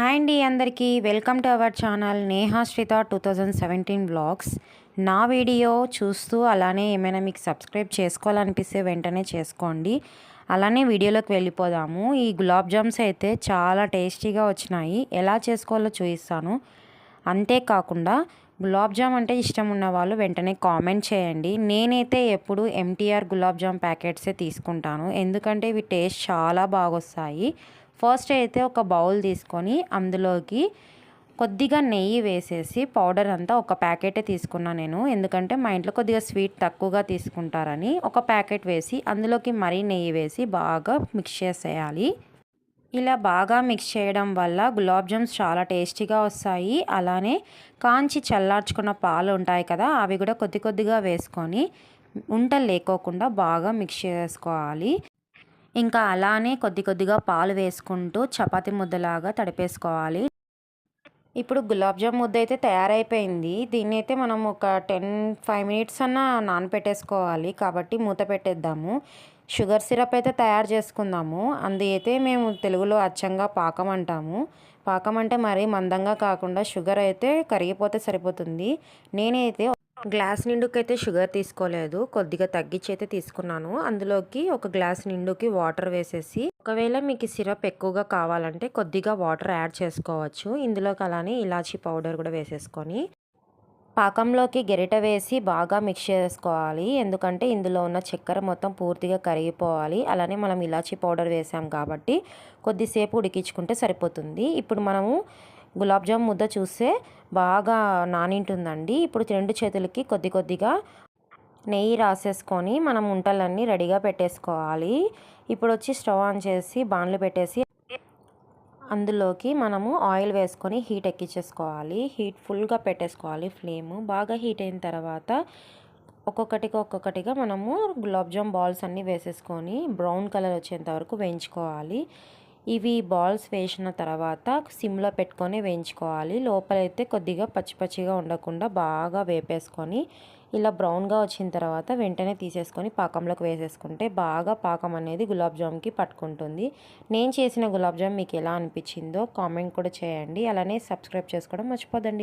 Hi అండి అందరికీ. Welcome to our channel Nehashrita two thousand seventeen blogs నా video చూస్తూ అలానే ఏమైనా మీకు సబ్స్క్రైబ్ చేసుకోవాలనిపిస్తే వెంటనే చేసుకోండి. అలానే వీడియోలోకి వెళ్ళిపోదాము. ఈ గులాబ్ జామ్స్ అయితే చాలా టేస్టీగా వచ్చినాయి. ఎలా చేసుకోవాలో చూపిస్తాను. అంతేకాకుండా గులాబ్ జామ్ అంటే ఇష్టం ఉన్న వాళ్ళు వెంటనే కామెంట్ చేయండి. నేనైతే ఎప్పుడు ఎంటీఆర్ గులాబ్ జామ్ ప్యాకెట్సే తీసుకుంటాను. ఎందుకంటే ఇవి టేస్ట్ చాలా బాగొస్తాయి. ఫస్ట్ అయితే ఒక బౌల్ తీసుకొని అందులోకి కొద్దిగా నెయ్యి వేసేసి పౌడర్ అంతా ఒక ప్యాకెటే తీసుకున్నా నేను. ఎందుకంటే మా ఇంట్లో కొద్దిగా స్వీట్ తక్కువగా తీసుకుంటారని ఒక ప్యాకెట్ వేసి అందులోకి మరీ నెయ్యి వేసి బాగా మిక్స్ చేసేయాలి. ఇలా బాగా మిక్స్ చేయడం వల్ల గులాబ్ జామ్స్ చాలా టేస్టీగా వస్తాయి. అలానే కాంచి చల్లార్చుకున్న పాలు ఉంటాయి కదా అవి కూడా కొద్ది కొద్దిగా వేసుకొని ఉంటలు లేకోకుండా బాగా మిక్స్ చేసుకోవాలి. ఇంకా అలానే కొద్ది కొద్దిగా పాలు వేసుకుంటూ చపాతి ముద్దలాగా తడిపేసుకోవాలి. ఇప్పుడు గులాబ్ జామ్ ముద్ద అయితే తయారైపోయింది. దీన్ని అయితే మనం ఒక టెన్ ఫైవ్ మినిట్స్ అన్న నానపెట్టేసుకోవాలి. కాబట్టి మూత పెట్టేద్దాము. షుగర్ సిరప్ అయితే తయారు చేసుకుందాము. అంది అయితే మేము తెలుగులో అచ్చంగా పాకం అంటాము. పాకం అంటే మరీ మందంగా కాకుండా షుగర్ అయితే కరిగిపోతే సరిపోతుంది. నేనైతే గ్లాస్ నిండుకైతే షుగర్ తీసుకోలేదు. కొద్దిగా తగ్గించి అయితే తీసుకున్నాను. అందులోకి ఒక గ్లాస్ నిండుకి వాటర్ వేసేసి ఒకవేళ మీకు సిరప్ ఎక్కువగా కావాలంటే కొద్దిగా వాటర్ యాడ్ చేసుకోవచ్చు. ఇందులోకి అలానే ఇలాచీ పౌడర్ కూడా వేసేసుకొని పాకంలోకి గెరిట వేసి బాగా మిక్స్ చేసుకోవాలి. ఎందుకంటే ఇందులో ఉన్న చక్కెర మొత్తం పూర్తిగా కరిగిపోవాలి. అలానే మనం ఇలాచీ పౌడర్ వేసాం కాబట్టి కొద్దిసేపు ఉడికించుకుంటే సరిపోతుంది. ఇప్పుడు మనము గులాబ్ జామ్ ముద్ద చూస్తే బాగా నానింటుందండి. ఇప్పుడు రెండు చేతులకి కొద్ది కొద్దిగా నెయ్యి రాసేసుకొని మనం ఉంటలన్నీ రెడీగా పెట్టేసుకోవాలి. ఇప్పుడు వచ్చి స్టవ్ ఆన్ చేసి బాణలు పెట్టేసి అందులోకి మనము ఆయిల్ వేసుకొని హీట్ ఎక్కించేసుకోవాలి. హీట్ ఫుల్గా పెట్టేసుకోవాలి ఫ్లేము. బాగా హీట్ అయిన తర్వాత ఒక్కొక్కటిగా ఒక్కొక్కటిగా మనము గులాబ్ జామ్ బాల్స్ అన్నీ వేసేసుకొని బ్రౌన్ కలర్ వచ్చేంత వరకు వేయించుకోవాలి. ఇవి బాల్స్ వేసిన తర్వాత సిమ్లో పెట్టుకొని వేయించుకోవాలి. లోపలైతే కొద్దిగా పచ్చి పచ్చిగా ఉండకుండా బాగా వేపేసుకొని ఇలా బ్రౌన్గా వచ్చిన తర్వాత వెంటనే తీసేసుకొని పాకంలోకి వేసేసుకుంటే బాగా పాకం అనేది గులాబ్ జామ్కి పట్టుకుంటుంది. నేను చేసిన గులాబ్ జామ్ మీకు ఎలా అనిపించిందో కామెంట్ కూడా చేయండి. అలానే సబ్స్క్రైబ్ చేసుకోవడం మర్చిపోదండి.